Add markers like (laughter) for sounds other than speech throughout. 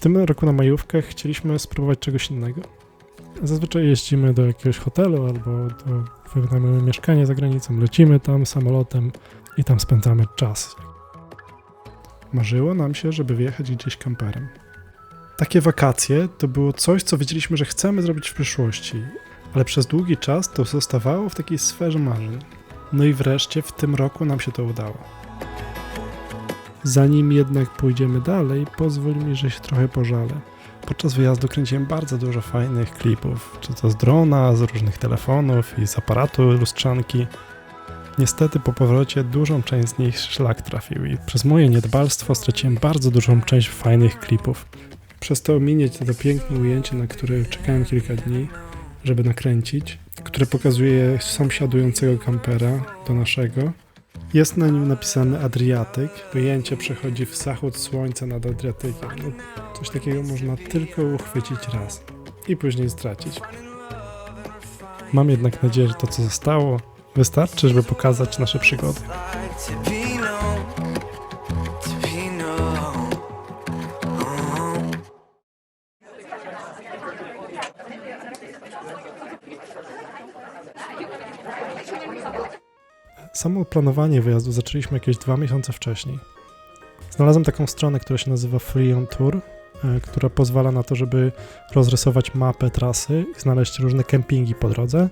tym roku na majówkę chcieliśmy spróbować czegoś innego. Zazwyczaj jeździmy do jakiegoś hotelu albo do, wynajmujemy mieszkanie za granicą, lecimy tam samolotem i tam spędzamy czas. Marzyło nam się, żeby wyjechać gdzieś kamperem. Takie wakacje to było coś, co wiedzieliśmy, że chcemy zrobić w przyszłości, ale przez długi czas to zostawało w takiej sferze marzeń. No i wreszcie w tym roku nam się to udało. Zanim jednak pójdziemy dalej, pozwól mi, że się trochę pożalę. Podczas wyjazdu kręciłem bardzo dużo fajnych klipów, czy to z drona, z różnych telefonów i z aparatu lustrzanki. Niestety po powrocie dużą część z nich szlak trafił i przez moje niedbalstwo straciłem bardzo dużą część fajnych klipów. Przez to ominieć to piękne ujęcie, na które czekałem kilka dni, żeby nakręcić, które pokazuje sąsiadującego kampera do naszego. Jest na nim napisany Adriatyk. Ujęcie przechodzi w zachód słońca nad Adriatykiem. No, coś takiego można tylko uchwycić raz i później stracić. Mam jednak nadzieję, że to co zostało wystarczy, żeby pokazać nasze przygody. Samo planowanie wyjazdu zaczęliśmy jakieś dwa miesiące wcześniej. Znalazłem taką stronę, która się nazywa Free on Tour, e, która pozwala na to, żeby rozrysować mapę trasy i znaleźć różne kempingi po drodze.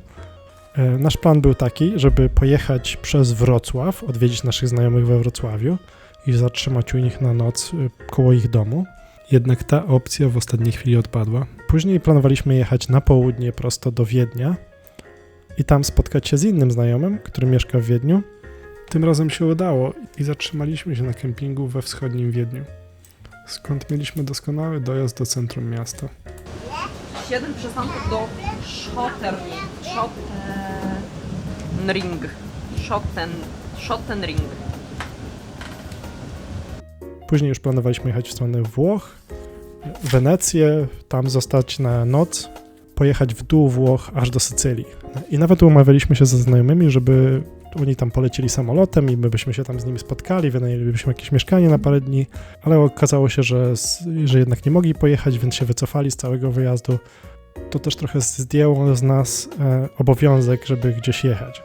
E, Nasz plan był taki, żeby pojechać przez Wrocław, odwiedzić naszych znajomych we Wrocławiu i zatrzymać u nich na noc e, koło ich domu. Jednak ta opcja w ostatniej chwili odpadła. Później planowaliśmy jechać na południe prosto do Wiednia, i tam spotkać się z innym znajomym, który mieszka w Wiedniu. Tym razem się udało i zatrzymaliśmy się na kempingu we wschodnim Wiedniu, skąd mieliśmy doskonały dojazd do centrum miasta. 7 przystanków do Schottenring. Schottenring. Schotten, Schottenring. Później już planowaliśmy jechać w stronę Włoch, Wenecję, tam zostać na noc, pojechać w dół Włoch aż do Sycylii. I nawet umawialiśmy się ze znajomymi, żeby oni tam polecieli samolotem i my byśmy się tam z nimi spotkali, wynajęlibyśmy jakieś mieszkanie na parę dni, ale okazało się, że, że jednak nie mogli pojechać, więc się wycofali z całego wyjazdu. To też trochę zdjęło z nas e, obowiązek, żeby gdzieś jechać.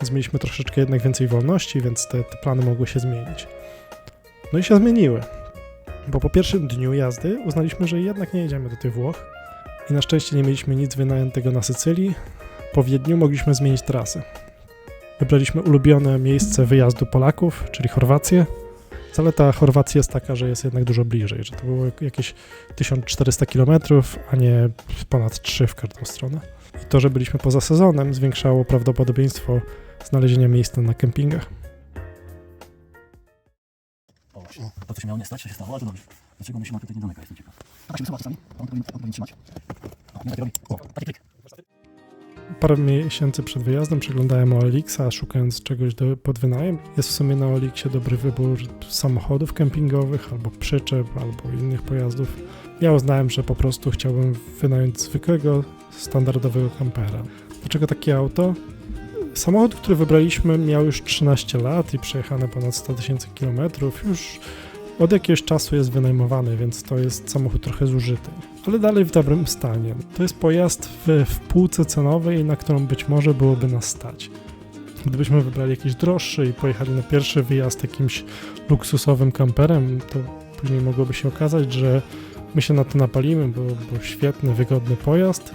Więc mieliśmy troszeczkę jednak więcej wolności, więc te, te plany mogły się zmienić. No i się zmieniły, bo po pierwszym dniu jazdy uznaliśmy, że jednak nie jedziemy do tych Włoch i na szczęście nie mieliśmy nic wynajętego na Sycylii. Po Wiedniu mogliśmy zmienić trasę. Wybraliśmy ulubione miejsce wyjazdu Polaków, czyli Chorwację. Zaleta Chorwacji jest taka, że jest jednak dużo bliżej, że to było jakieś 1400 km, a nie ponad 3 w każdą stronę. I to, że byliśmy poza sezonem, zwiększało prawdopodobieństwo znalezienia miejsca na kempingach. O. To, co się miało nie stać, to się stało, ale to dobrze. Dlaczego my się ma tutaj nie domyka, jestem ciekaw. Taka się wysuwa czasami, on powinien, trzymać. O, nie taki robi. O, taki klik. Parę miesięcy przed wyjazdem przeglądałem OLX-a, szukając czegoś do, pod wynajem. Jest w sumie na OLX-ie dobry wybór samochodów kempingowych, albo przyczep, albo innych pojazdów. Ja uznałem, że po prostu chciałbym wynająć zwykłego, standardowego kampera. Dlaczego takie auto? Samochód, który wybraliśmy, miał już 13 lat i przejechane ponad 100 tysięcy kilometrów. Już od jakiegoś czasu jest wynajmowany, więc to jest samochód trochę zużyty, ale dalej w dobrym stanie. To jest pojazd w, w półce cenowej, na którą być może byłoby nas stać. Gdybyśmy wybrali jakiś droższy i pojechali na pierwszy wyjazd jakimś luksusowym kamperem, to później mogłoby się okazać, że my się na to napalimy, bo, świetny, wygodny pojazd,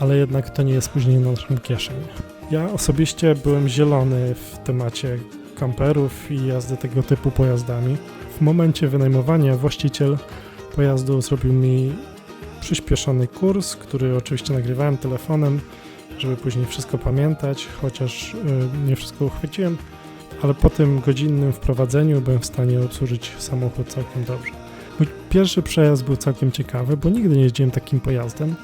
ale jednak to nie jest później na naszym kieszeni. Ja osobiście byłem zielony w temacie kamperów i jazdy tego typu pojazdami. W momencie wynajmowania właściciel pojazdu zrobił mi przyspieszony kurs, który oczywiście nagrywałem telefonem, żeby później wszystko pamiętać, chociaż y, nie wszystko uchwyciłem, ale po tym godzinnym wprowadzeniu byłem w stanie obsłużyć samochód całkiem dobrze. Mój pierwszy przejazd był całkiem ciekawy, bo nigdy nie jeździłem takim pojazdem.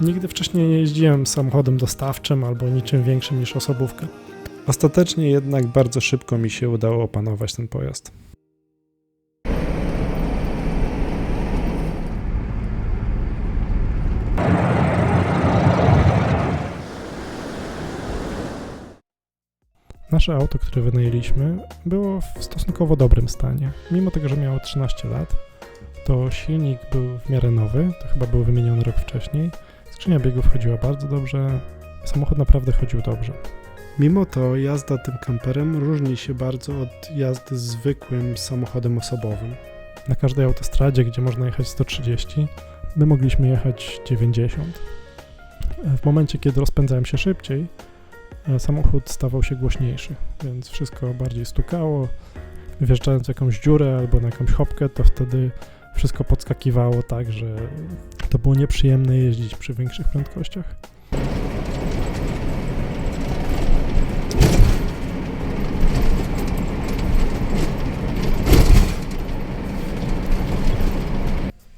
Nigdy wcześniej nie jeździłem samochodem dostawczym albo niczym większym niż osobówka. Ostatecznie jednak bardzo szybko mi się udało opanować ten pojazd. Nasze auto, które wynajęliśmy, było w stosunkowo dobrym stanie. Mimo tego, że miało 13 lat, to silnik był w miarę nowy, to chyba był wymieniony rok wcześniej. Skrzynia biegów chodziła bardzo dobrze, samochód naprawdę chodził dobrze. Mimo to jazda tym kamperem różni się bardzo od jazdy zwykłym samochodem osobowym. Na każdej autostradzie, gdzie można jechać 130, my mogliśmy jechać 90. W momencie, kiedy rozpędzałem się szybciej, e, samochód stawał się głośniejszy, więc wszystko bardziej stukało. Wjeżdżając w jakąś dziurę albo na jakąś chopkę, to wtedy wszystko podskakiwało tak, że to było nieprzyjemne jeździć przy większych prędkościach.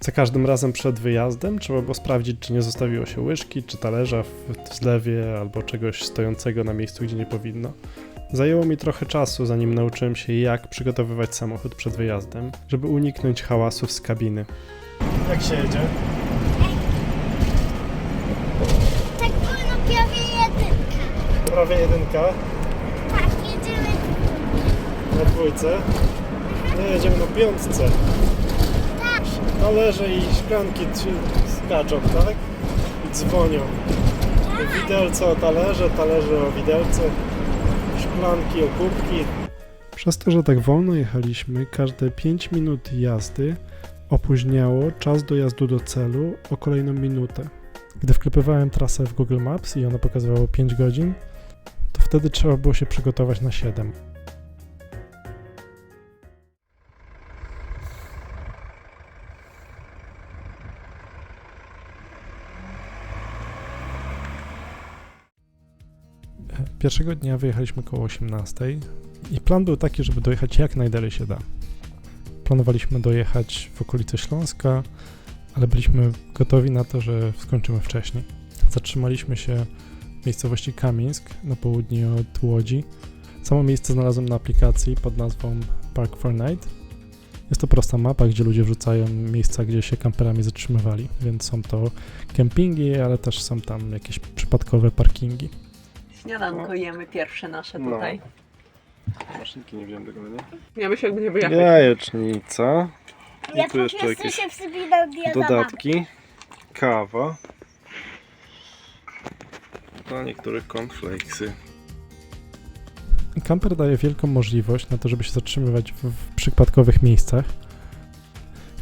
Za każdym razem przed wyjazdem trzeba było sprawdzić, czy nie zostawiło się łyżki, czy talerza w zlewie albo czegoś stojącego na miejscu, gdzie nie powinno. Zajęło mi trochę czasu, zanim nauczyłem się, jak przygotowywać samochód przed wyjazdem, żeby uniknąć hałasów z kabiny. Jak się jedzie? Tak wolno prawie jedynka. Prawie jedynka, Tak, jedziemy. na dwójce. No jedziemy na piątce. Talerze i szklanki skaczą, tak? I dzwonią. Widelce o talerze, talerze o widelce, szklanki o kubki. Przez to, że tak wolno jechaliśmy, każde 5 minut jazdy opóźniało czas dojazdu do celu o kolejną minutę. Gdy wklepywałem trasę w Google Maps i ono pokazywało 5 godzin, to wtedy trzeba było się przygotować na 7. Pierwszego dnia wyjechaliśmy koło 18 i plan był taki, żeby dojechać jak najdalej się da. Planowaliśmy dojechać w okolice Śląska, ale byliśmy gotowi na to, że skończymy wcześniej. Zatrzymaliśmy się w miejscowości Kamińsk na południe od Łodzi. Samo miejsce znalazłem na aplikacji pod nazwą Park for Night. Jest to prosta mapa, gdzie ludzie wrzucają miejsca, gdzie się kamperami zatrzymywali, więc są to kempingi, ale też są tam jakieś przypadkowe parkingi. Śniadanko jemy pierwsze nasze No. tutaj. Maszynki nie wziąłem tego, nie? Ja myślę, jakby nie wyjechać. Jajecznica, Ja tu jeszcze jakieś dodatki, kawa, dla niektórych cornflakesy. Camper daje wielką możliwość na to, żeby się zatrzymywać w, w przypadkowych miejscach.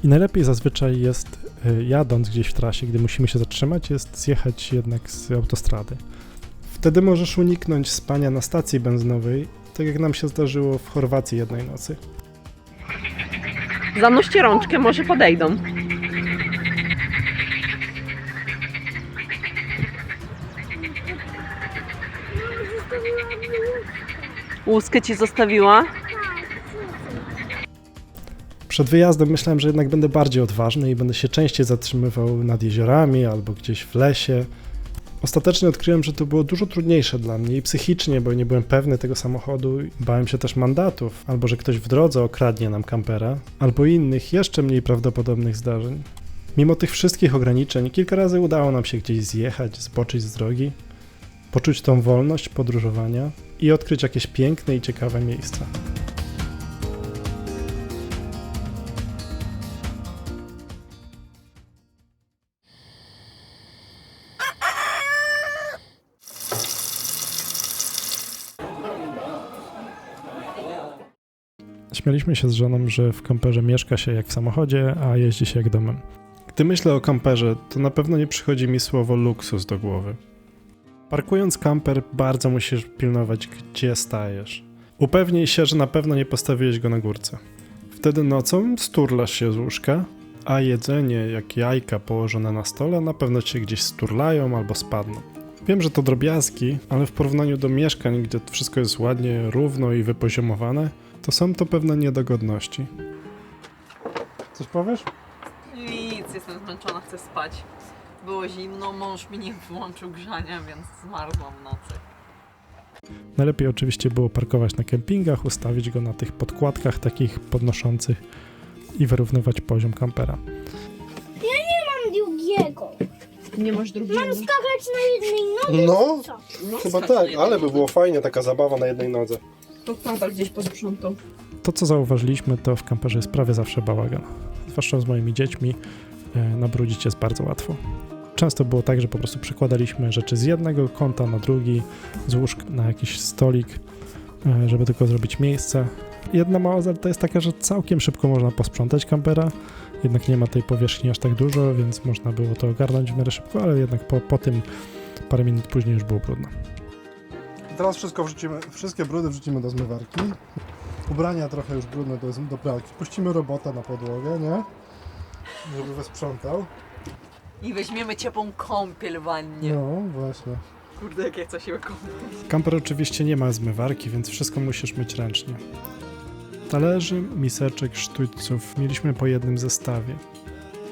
I najlepiej zazwyczaj jest, y, jadąc gdzieś w trasie, gdy musimy się zatrzymać, jest zjechać jednak z autostrady. Wtedy możesz uniknąć spania na stacji benzynowej, tak jak nam się zdarzyło w Chorwacji jednej nocy. Zanuście rączkę, może podejdą. Łuskę ci zostawiła? Przed wyjazdem myślałem, że jednak będę bardziej odważny i będę się częściej zatrzymywał nad jeziorami albo gdzieś w lesie. Ostatecznie odkryłem, że to było dużo trudniejsze dla mnie i psychicznie, bo nie byłem pewny tego samochodu. Bałem się też mandatów, albo że ktoś w drodze okradnie nam kampera, albo innych, jeszcze mniej prawdopodobnych zdarzeń. Mimo tych wszystkich ograniczeń, kilka razy udało nam się gdzieś zjechać, zboczyć z drogi, poczuć tą wolność podróżowania i odkryć jakieś piękne i ciekawe miejsca. Śmialiśmy się z żoną, że w kamperze mieszka się jak w samochodzie, a jeździ się jak domem. Gdy myślę o kamperze, to na pewno nie przychodzi mi słowo luksus do głowy. Parkując kamper, bardzo musisz pilnować, gdzie stajesz. Upewnij się, że na pewno nie postawiłeś go na górce. Wtedy nocą sturlasz się z łóżka, a jedzenie, jak jajka położone na stole, na pewno cię gdzieś sturlają albo spadną. Wiem, że to drobiazgi, ale w porównaniu do mieszkań, gdzie wszystko jest ładnie, równo i wypoziomowane, to są to pewne niedogodności. Coś powiesz? Nic, jestem zmęczona, chcę spać. Było zimno, mąż mi nie włączył grzania, więc zmarzłam w nocy. Najlepiej oczywiście było parkować na kempingach, ustawić go na tych podkładkach takich podnoszących i wyrównywać poziom kampera. Mam drugiego. Nie masz drugiego? Mam skakać na jednej nodze. No, Co? chyba tak, ale by było fajnie, taka zabawa na jednej nodze. To tata gdzieś posprzątał. To co zauważyliśmy, to w kamperze jest prawie zawsze bałagan. zwłaszcza z moimi dziećmi, e, nabrudzić jest bardzo łatwo. Często było tak, że po prostu przekładaliśmy rzeczy z jednego kąta na drugi, z łóżka na jakiś stolik, e, żeby tylko zrobić miejsce. Jedna mała zaleta jest taka, że całkiem szybko można posprzątać kampera, jednak nie ma tej powierzchni aż tak dużo, więc można było to ogarnąć w miarę szybko, ale jednak po, po tym parę minut później już było brudno. Teraz wszystko wrzucimy, wszystkie brudy wrzucimy do zmywarki. Ubrania trochę już brudne do, do pralki. Puścimy robota na podłogę, nie? Żeby wysprzątał. I weźmiemy ciepłą kąpiel w wannie. No, właśnie. Kurde, jak ja chcę się kąpić. Kamper oczywiście nie ma zmywarki, więc wszystko musisz myć ręcznie. Talerzy, miseczek, sztućców mieliśmy po jednym zestawie.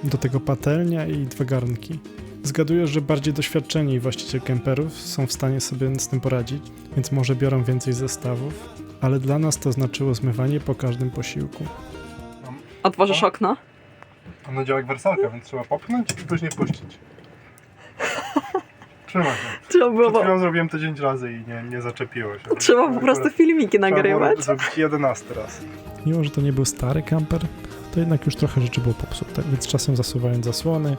Do tego patelnia i dwa garnki. Zgaduję, że bardziej doświadczeni właściciele kemperów są w stanie sobie z tym poradzić, więc może biorą więcej zestawów, ale dla nas to znaczyło zmywanie po każdym posiłku. Otworzysz okno? Ona działa jak wersalka, więc trzeba popchnąć i później puścić. (laughs) Trzyma się. Trzeba Przed chwilą zrobiłem to 10 razy i nie, nie zaczepiło się. Trzeba po prostu filmiki Trzeba było nagrywać. Zrobić 11 raz. Mimo, że to nie był stary kamper, to jednak już trochę rzeczy było popsute, więc czasem zasuwając zasłony,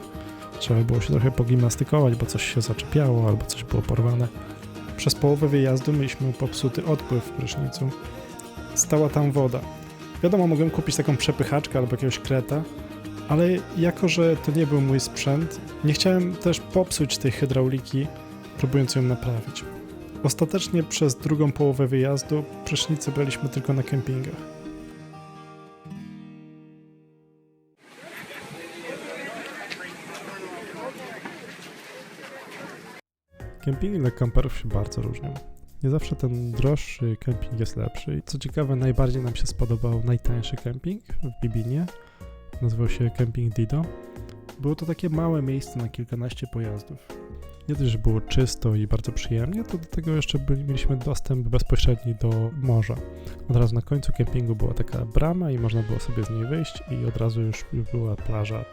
trzeba było się trochę pogimnastykować, bo coś się zaczepiało albo coś było porwane. Przez połowę wyjazdu mieliśmy popsuty odpływ w prysznicu. Stała tam woda. Wiadomo, mogłem kupić taką przepychaczkę albo jakiegoś kreta, ale jako, że to nie był mój sprzęt, nie chciałem też popsuć tej hydrauliki, próbując ją naprawić. Ostatecznie przez drugą połowę wyjazdu prysznice braliśmy tylko na kempingach. Kempingi dla kamperów się bardzo różnią. Nie zawsze ten droższy kemping jest lepszy. I co ciekawe, najbardziej nam się spodobał najtańszy kemping w Bibinie. Nazywał się Camping Dido. Było to takie małe miejsce na kilkanaście pojazdów. Nie dość, że było czysto i bardzo przyjemnie, to do tego jeszcze byli, mieliśmy dostęp bezpośredni do morza. Od razu na końcu kempingu była taka brama i można było sobie z niej wyjść i od razu już była plaża.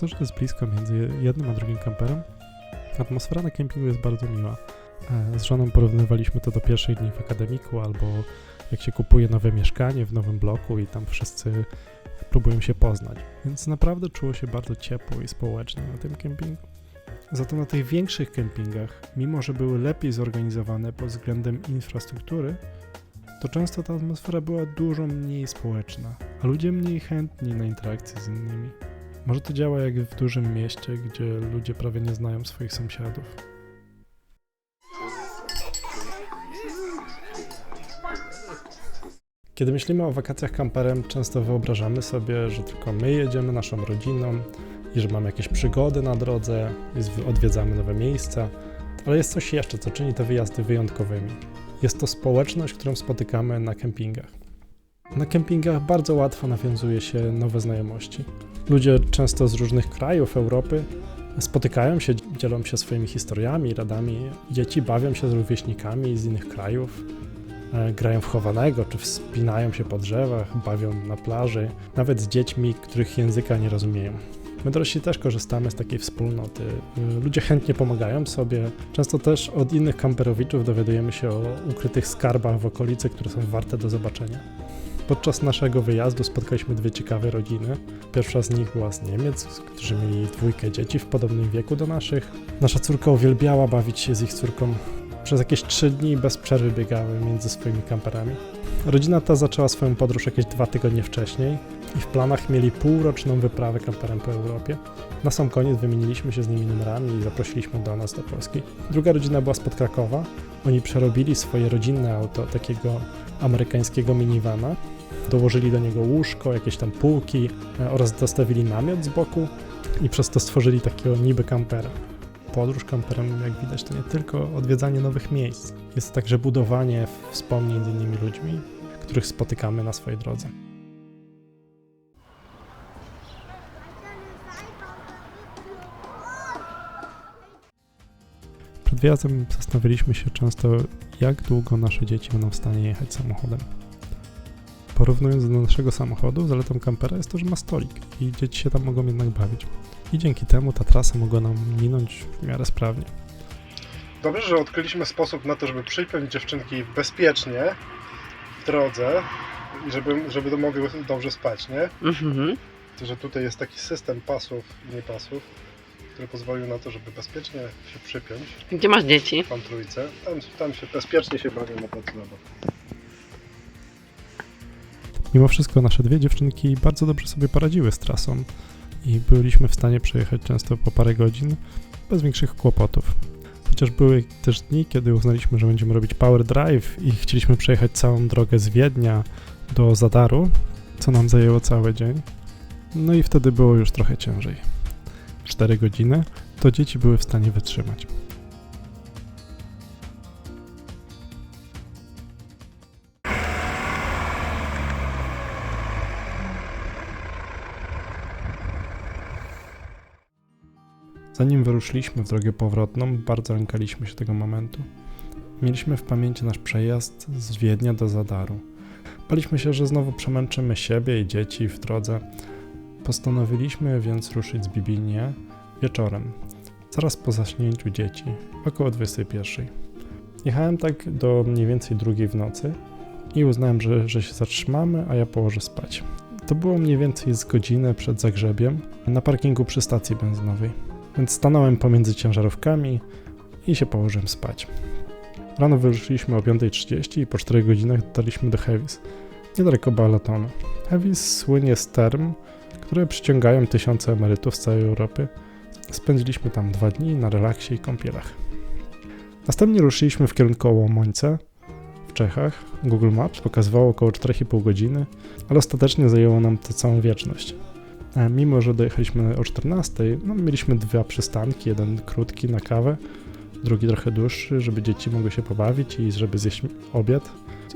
To, że jest blisko między jednym a drugim kamperem, atmosfera na kempingu jest bardzo miła. E, Z żoną porównywaliśmy to do pierwszych dni w akademiku, albo jak się kupuje nowe mieszkanie w nowym bloku i tam wszyscy próbują się poznać. Więc naprawdę czuło się bardzo ciepło i społecznie na tym kempingu. Za to na tych większych kempingach, mimo że były lepiej zorganizowane pod względem infrastruktury, to często ta atmosfera była dużo mniej społeczna, a ludzie mniej chętni na interakcje z innymi. Może to działa jak w dużym mieście, gdzie ludzie prawie nie znają swoich sąsiadów. Kiedy myślimy o wakacjach kamperem, często wyobrażamy sobie, że tylko my jedziemy naszą rodziną i że mamy jakieś przygody na drodze, odwiedzamy nowe miejsca, ale jest coś jeszcze, co czyni te wyjazdy wyjątkowymi. Jest to społeczność, którą spotykamy na kempingach. Na kempingach bardzo łatwo nawiązuje się nowe znajomości. Ludzie często z różnych krajów Europy spotykają się, dzielą się swoimi historiami, radami. Dzieci bawią się z rówieśnikami z innych krajów, e, grają w chowanego, czy wspinają się po drzewach, bawią na plaży, nawet z dziećmi, których języka nie rozumieją. My dorośli też korzystamy z takiej wspólnoty. Y, Ludzie chętnie pomagają sobie. Często też od innych kamperowiczów dowiadujemy się o ukrytych skarbach w okolicy, które są warte do zobaczenia. Podczas naszego wyjazdu spotkaliśmy dwie ciekawe rodziny. Pierwsza z nich była z Niemiec, którzy mieli dwójkę dzieci w podobnym wieku do naszych. Nasza córka uwielbiała bawić się z ich córką. Przez jakieś trzy dni bez przerwy biegały między swoimi kamperami. Rodzina ta zaczęła swoją podróż jakieś dwa tygodnie wcześniej i w planach mieli półroczną wyprawę kamperem po Europie. Na sam koniec wymieniliśmy się z nimi numerami i zaprosiliśmy do nas do Polski. Druga rodzina była spod Krakowa. Oni przerobili swoje rodzinne auto, takiego amerykańskiego minivana. Dołożyli do niego łóżko, jakieś tam półki e, oraz dostawili namiot z boku i przez to stworzyli takiego niby kampera. Podróż kamperem, jak widać, to nie tylko odwiedzanie nowych miejsc. Jest także budowanie wspomnień z innymi ludźmi, których spotykamy na swojej drodze. Przed wyjazdem zastanawialiśmy się często, jak długo nasze dzieci będą w stanie jechać samochodem. Porównując do naszego samochodu, zaletą kampera jest to, że ma stolik i dzieci się tam mogą jednak bawić. I dzięki temu ta trasa mogła nam minąć w miarę sprawnie. Dobrze, że odkryliśmy sposób na to, żeby przypiąć dziewczynki bezpiecznie w drodze i żeby, żeby mogły dobrze spać, nie? Mhm. To, że tutaj jest taki system pasów i niepasów, który pozwolił na to, żeby bezpiecznie się przypiąć Gdzie masz dzieci? tam trójce. Tam, tam się bezpiecznie się bawią na placu zabaw. Mimo wszystko nasze dwie dziewczynki bardzo dobrze sobie poradziły z trasą i byliśmy w stanie przejechać często po parę godzin bez większych kłopotów. Chociaż były też dni, kiedy uznaliśmy, że będziemy robić power drive i chcieliśmy przejechać całą drogę z Wiednia do Zadaru, co nam zajęło cały dzień. No i wtedy było już trochę ciężej. 4 godziny to dzieci były w stanie wytrzymać. Zanim wyruszyliśmy w drogę powrotną, bardzo lękaliśmy się tego momentu. Mieliśmy w pamięci nasz przejazd z Wiednia do Zadaru. Baliśmy się, że znowu przemęczymy siebie i dzieci w drodze. Postanowiliśmy więc ruszyć z Bibinie wieczorem, zaraz po zaśnięciu dzieci, około 21. Jechałem tak do mniej więcej drugiej w nocy i uznałem, że, że się zatrzymamy, a ja położę spać. To było mniej więcej z godzinę przed Zagrzebiem na parkingu przy stacji benzynowej. Więc stanąłem pomiędzy ciężarówkami i się położyłem spać. Rano wyruszyliśmy o 5.30 i po 4 godzinach dotarliśmy do Heavis, niedaleko Balatonu. Heavis słynie z term, które przyciągają tysiące emerytów z całej Europy. Spędziliśmy tam dwa dni na relaksie i kąpielach. Następnie ruszyliśmy w kierunku Łomońca w Czechach. Google Maps pokazywało około 4,5 godziny, ale ostatecznie zajęło nam to całą wieczność. E, Mimo, że dojechaliśmy o 14, no, mieliśmy dwa przystanki, jeden krótki na kawę, drugi trochę dłuższy, żeby dzieci mogły się pobawić i żeby zjeść obiad.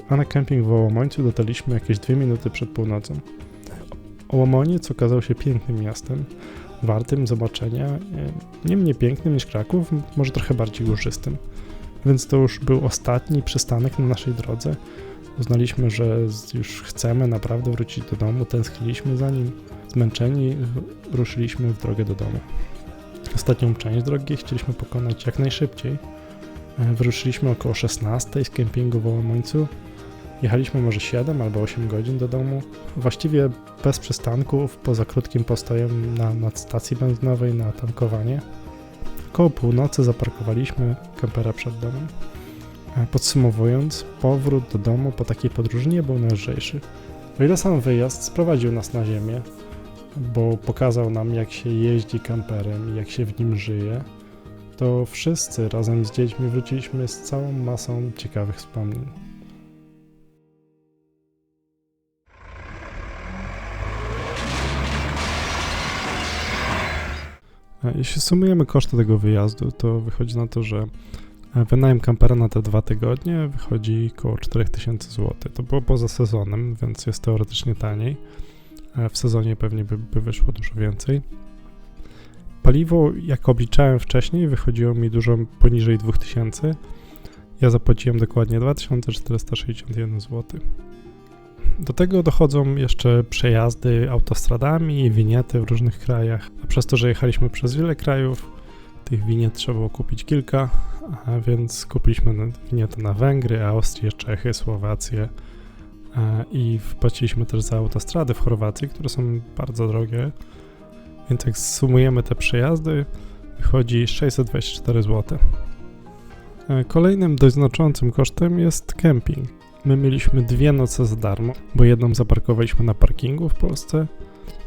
A na kemping w Ołomońcu dotarliśmy jakieś dwie minuty przed północą. Ołomoniec okazał się pięknym miastem, wartym zobaczenia, e, nie mniej pięknym niż Kraków, może trochę bardziej górzystym. Więc to już był ostatni przystanek na naszej drodze. Uznaliśmy, że już chcemy naprawdę wrócić do domu, tęskniliśmy za nim. Zmęczeni ruszyliśmy w drogę do domu. Ostatnią część drogi chcieliśmy pokonać jak najszybciej. E, Wyruszyliśmy około 16 z kempingu w Ołomońcu. Jechaliśmy może 7 albo 8 godzin do domu. Właściwie bez przystanków, poza krótkim postojem na, na stacji benzynowej na tankowanie. Około północy zaparkowaliśmy kampera przed domem. E, Podsumowując, powrót do domu po takiej podróży nie był najlżejszy. O ile sam wyjazd sprowadził nas na ziemię, bo pokazał nam, jak się jeździ kamperem i jak się w nim żyje, to wszyscy razem z dziećmi wróciliśmy z całą masą ciekawych wspomnień. E, Jeśli sumujemy koszty tego wyjazdu, to wychodzi na to, że wynajem kampera na te dwa tygodnie wychodzi około 4000 zł. To było poza sezonem, więc jest teoretycznie taniej. E, W sezonie pewnie by, by wyszło dużo więcej. Paliwo, jak obliczałem wcześniej, wychodziło mi dużo poniżej 2000. Ja zapłaciłem dokładnie 2461 zł. Do tego dochodzą jeszcze przejazdy autostradami i winiety w różnych krajach. A przez to, że jechaliśmy przez wiele krajów, tych winiet trzeba było kupić kilka, więc kupiliśmy winietę na Węgry, Austrię, Czechy, Słowację e, i wpłaciliśmy też za autostrady w Chorwacji, które są bardzo drogie. Więc jak sumujemy te przejazdy, wychodzi 624 zł. E, Kolejnym dość znaczącym kosztem jest kemping. My mieliśmy dwie noce za darmo, bo jedną zaparkowaliśmy na parkingu w Polsce,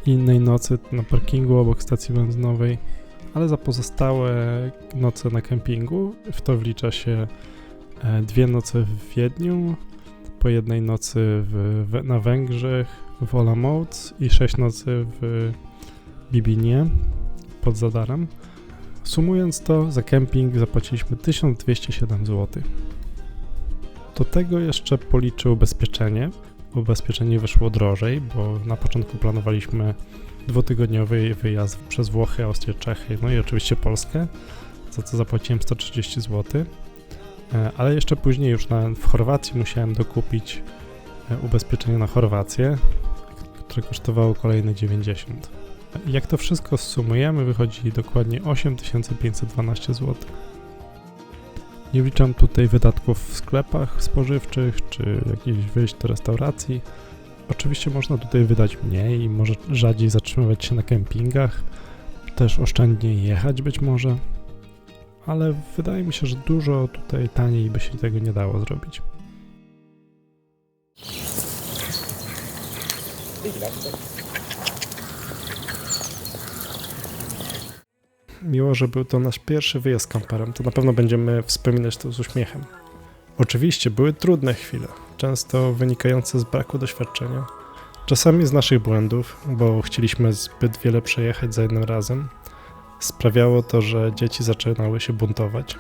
innej nocy na parkingu obok stacji benzynowej, ale za pozostałe noce na kempingu, w to wlicza się e, dwie noce w Wiedniu, po jednej nocy w, w, na Węgrzech, w Olomouc i sześć nocy w Bibinie pod Zadarem. Sumując to, za kemping zapłaciliśmy 1207 zł. Do tego jeszcze policzę ubezpieczenie. Ubezpieczenie wyszło drożej, bo na początku planowaliśmy dwutygodniowy wyjazd przez Włochy, Austrię, Czechy, no i oczywiście Polskę, za co zapłaciłem 130 zł. E, Ale jeszcze później już na, w Chorwacji musiałem dokupić e, ubezpieczenie na Chorwację, które kosztowało kolejne 90. Jak to wszystko zsumujemy, wychodzi dokładnie 8512 zł. Nie wliczam tutaj wydatków w sklepach spożywczych czy jakichś wyjść do restauracji. Oczywiście można tutaj wydać mniej i może rzadziej zatrzymywać się na kempingach, też oszczędniej jechać być może, ale wydaje mi się, że dużo tutaj taniej by się tego nie dało zrobić. Miło, że był to nasz pierwszy wyjazd kamperem. To na pewno będziemy wspominać to z uśmiechem. Oczywiście były trudne chwile, często wynikające z braku doświadczenia. Czasami z naszych błędów, bo chcieliśmy zbyt wiele przejechać za jednym razem. Sprawiało to, że dzieci zaczynały się buntować.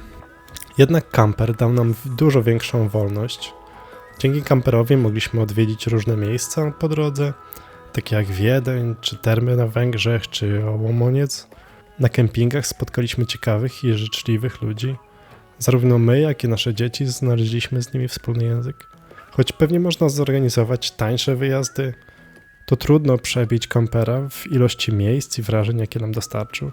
Jednak kamper dał nam dużo większą wolność. Dzięki kamperowi mogliśmy odwiedzić różne miejsca po drodze, takie jak Wiedeń, czy termy na Węgrzech, czy Łomoniec. Na kempingach spotkaliśmy ciekawych i życzliwych ludzi. Zarówno my, jak i nasze dzieci znaleźliśmy z nimi wspólny język. Choć pewnie można zorganizować tańsze wyjazdy, to trudno przebić kampera w ilości miejsc i wrażeń, jakie nam dostarczył.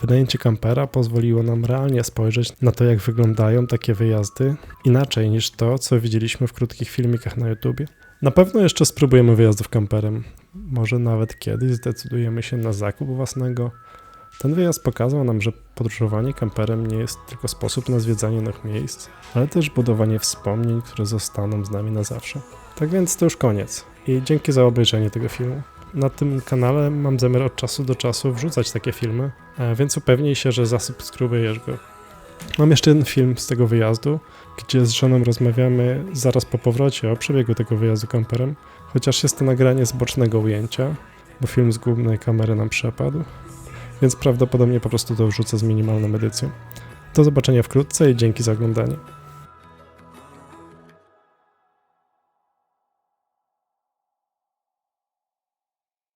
Wynajęcie kampera pozwoliło nam realnie spojrzeć na to, jak wyglądają takie wyjazdy, inaczej niż to, co widzieliśmy w krótkich filmikach na YouTubie. Na pewno jeszcze spróbujemy wyjazdów kamperem. Może nawet kiedyś zdecydujemy się na zakup własnego. Ten wyjazd pokazał nam, że podróżowanie kamperem nie jest tylko sposób na zwiedzanie nowych miejsc, ale też budowanie wspomnień, które zostaną z nami na zawsze. Tak więc to już koniec i dzięki za obejrzenie tego filmu. Na tym kanale mam zamiar od czasu do czasu wrzucać takie filmy, e, więc upewnij się, że zasubskrybujesz go. Mam jeszcze jeden film z tego wyjazdu, gdzie z żoną rozmawiamy zaraz po powrocie o przebiegu tego wyjazdu kamperem, chociaż jest to nagranie z bocznego ujęcia, bo film z głównej kamery nam przepadł, więc prawdopodobnie po prostu to wrzucę z minimalną edycją. Do zobaczenia wkrótce i dzięki za oglądanie.